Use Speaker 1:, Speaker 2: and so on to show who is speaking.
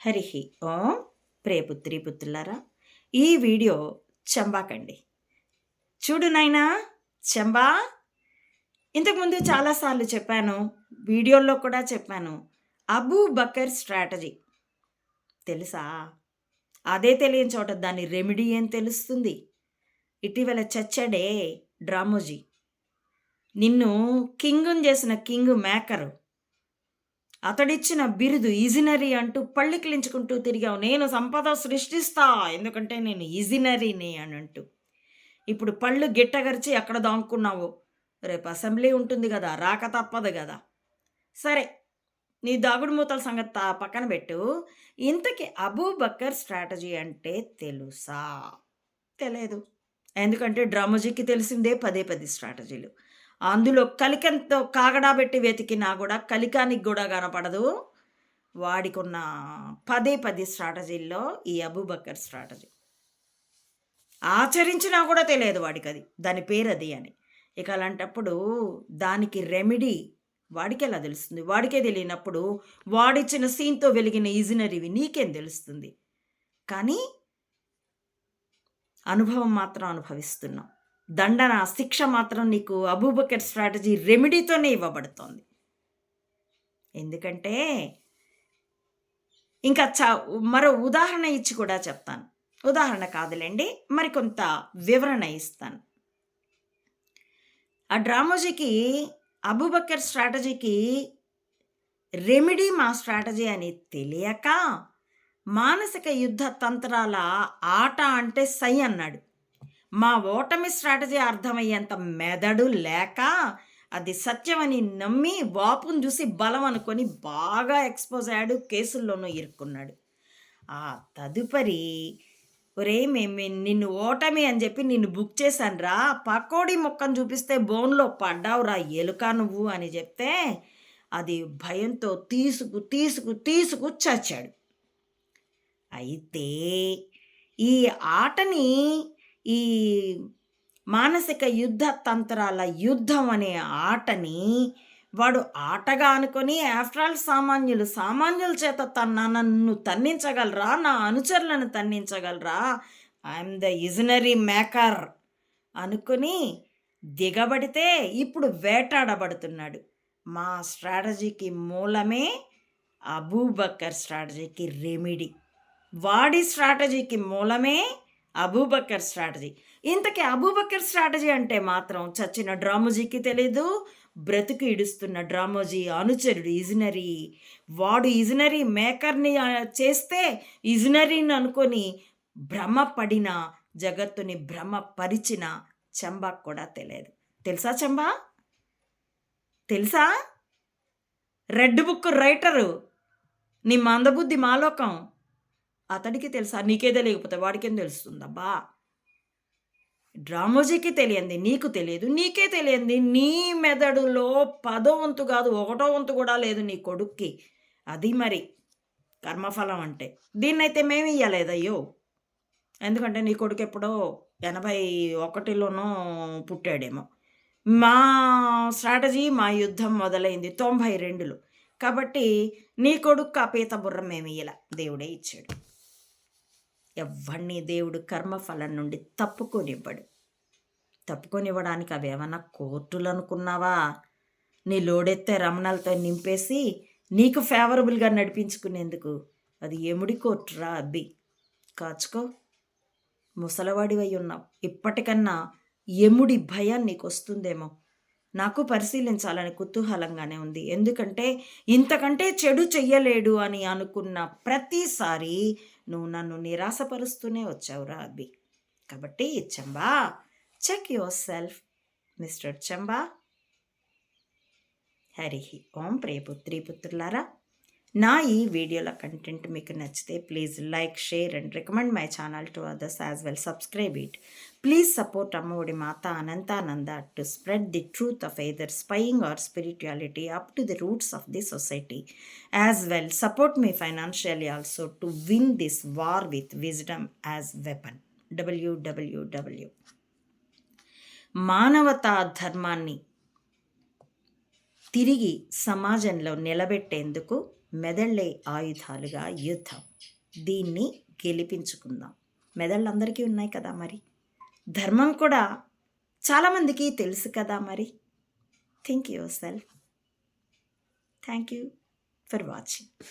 Speaker 1: హరి ఓం ప్రేపుత్రి పుత్రులారా ఈ వీడియో చంబాకండి. చూడు నాయనా చంబా. ఇంతకుముందు చాలాసార్లు చెప్పాను వీడియోల్లో కూడా చెప్పాను అబూ బకర్ స్ట్రాటజీ. తెలుసా? అదే తెలియని చోట దాని రెమెడీ ఏం తెలుస్తుంది? ఇటీవల చచ్చాడే డ్రామోజీ. నిన్ను కింగుని చేసిన కింగ్ మేకరు. అతడిచ్చిన బిరుదు ఈజినరీ అంటూ పళ్ళికిలించుకుంటూ తిరిగావు. నేను సంపద సృష్టిస్తా. ఎందుకంటే నేను ఈజినరీని అని అంటూ. ఇప్పుడు పళ్ళు గిట్టగరిచి ఎక్కడ దాంకున్నావు? రేపు అసెంబ్లీ ఉంటుంది కదా రాక తప్పదు కదా. సరే నీ దాగుడు మూతల సంగతి తా- పక్కన పెట్టు. ఇంతకీ అబూ బక్కర్ స్ట్రాటజీ అంటే తెలుసా? తెలియదు ఎందుకంటే డ్రామజీకి తెలిసిందే పదే పది స్ట్రాటజీలు. అందులో కలికంతో కాగడా పెట్టి వెతికినా కూడా కలికానికి కూడా కనపడదు. వాడికున్న పదే పది స్ట్రాటజీల్లో ఈ అబూబక్కర్ స్ట్రాటజీ. ఆచరించినా కూడా తెలియదు వాడికి అది దాని పేరు అది అని. ఇక అలాంటప్పుడు దానికి రెమెడీ వాడికి ఎలా తెలుస్తుంది? వాడికే తెలియనప్పుడు వాడిచ్చిన సీన్తో వెలిగిన ఈజినరీవి నీకేం తెలుస్తుంది? కానీ అనుభవం మాత్రం అనుభవిస్తున్నాం. దండన శిక్ష మాత్రం నీకు అబూబకర్ స్ట్రాటజీ రెమెడీతోనే ఇవ్వబడుతోంది. ఎందుకంటే ఇంకా చ మరో ఉదాహరణ ఇచ్చి కూడా చెప్తాను. ఉదాహరణ కాదులేండి మరి కొంత వివరణ ఇస్తాను. ఆ డ్రామోజీకి అబూబకర్ స్ట్రాటజీకి రెమెడీ మా స్ట్రాటజీ అని తెలియక మానసిక యుద్ధ తంత్రాల ఆట అంటే సై అన్నాడు. మా ఓటమి స్ట్రాటజీ అర్థమయ్యేంత మెదడు లేక అది సత్యమని నమ్మి వాపును చూసి బలం అనుకొని బాగా ఎక్స్పోజ్ అయ్యాడు కేసుల్లోనూ ఇరుక్కున్నాడు. ఆ తదుపరి ఒరే మేము నిన్ను ఓటమి అని చెప్పి నిన్ను బుక్ చేశాను రా పకోడీ మొక్కను చూపిస్తే బోన్లో పడ్డావురా ఎలుక నువ్వు అని చెప్తే అది భయంతో తీసుకు తీసుకు తీసుకు చచ్చాడు. అయితే ఈ ఆటని ఈ మానసిక యుద్ధ తంత్రాల యుద్ధం అనే ఆటని వాడు ఆటగా అనుకొని ఆఫ్టర్ ఆల్ సామాన్యులు సామాన్యుల చేత తన నన్ను తన్నించగలరా? నా అనుచరులను తన్నించగలరా? ఐఎమ్ ద ఇజనరీ మేకర్ అనుకుని దిగబడితే ఇప్పుడు వేటాడబడుతున్నాడు. మా స్ట్రాటజీకి మూలమే అబూబక్కర్ స్ట్రాటజీకి రెమిడీ. వాడి స్ట్రాటజీకి మూలమే అబూబక్కర్ స్ట్రాటజీ. ఇంతకీ అబూబక్కర్ స్ట్రాటజీ అంటే మాత్రం చచ్చిన డ్రామోజీకి తెలీదు బ్రతుకు ఇడుస్తున్న డ్రామోజీ అనుచరుడు ఇజనరీ. వాడు ఇజనరీ మేకర్ని చేస్తే ఇజనరీని అనుకొని భ్రమపడిన జగత్తుని భ్రమపరిచిన చంబాకు కూడా తెలియదు తెలుసా చంబా? తెలుసా? Red book writer. నీ మందబుద్ధి మాలోకం. అతడికి తెలుసా? నీకే తెలియకపోతే వాడికేం తెలుస్తుందబ్బా? డ్రామోజీకి తెలియంది నీకు తెలియదు నీకే తెలియంది నీ మెదడులో పదో వంతు కాదు ఒకటో వంతు కూడా లేదు నీ కొడుక్కి. అది మరి కర్మఫలం అంటే. దీన్నైతే మేము ఇయ్యలేదయ్యో ఎందుకంటే నీ కొడుకు ఎప్పుడో ఎనభై ఒకటిలోనో పుట్టాడేమో. మా స్ట్రాటజీ మా యుద్ధం మొదలైంది తొంభై రెండులో. కాబట్టి నీ కొడుకు ఆ పీత బుర్ర మేము ఇయ్యల దేవుడే ఇచ్చాడు. ఎవరిని దేవుడు కర్మఫలం నుండి తప్పుకొనివ్వడు. తప్పుకొనివ్వడానికి అవి ఏమైనా కోర్టులు అనుకున్నావా నీ లోడెత్తే రమణలతో నింపేసి నీకు ఫేవరబుల్గా నడిపించుకునేందుకు. అది ఎముడి కోర్టురా అబ్బి. కాచుకో. ముసలవాడివై ఉన్నావు. ఇప్పటికన్నా ఎముడి భయం నీకు వస్తుందేమో నాకు పరిశీలించాలని కుతూహలంగానే ఉంది. ఎందుకంటే ఇంతకంటే చెడు చెయ్యలేడు అని అనుకున్న ప్రతిసారి నువ్వు నన్ను నిరాశపరుస్తూనే వచ్చావురా అబ్బి కాబట్టి Chamba check yourself mister Chamba. Hari Om ప్రియపుత్రి పుత్రులారా. నా ఈ వీడియోల కంటెంట్ మీకు నచ్చితే please like share and recommend my channel to others as well. Subscribe it. Please support Ammaodi Mata Anantananda to spread the truth of either spying or spirituality up to the roots of the society. As well support me financially also to win this war with wisdom as weapon. W W W మానవతా ధర్మాన్ని తిరిగి సమాజంలో నిలబెట్టేందుకు మెదళ్ళే ఆయుధాలుగా యుద్ధం. దీన్ని గెలిపించుకుందాం. మెదళ్ళు అందరికీ ఉన్నాయి కదా మరి? ధర్మం కూడా చాలామందికి తెలుసు కదా మరి? Think yourself thank you for watching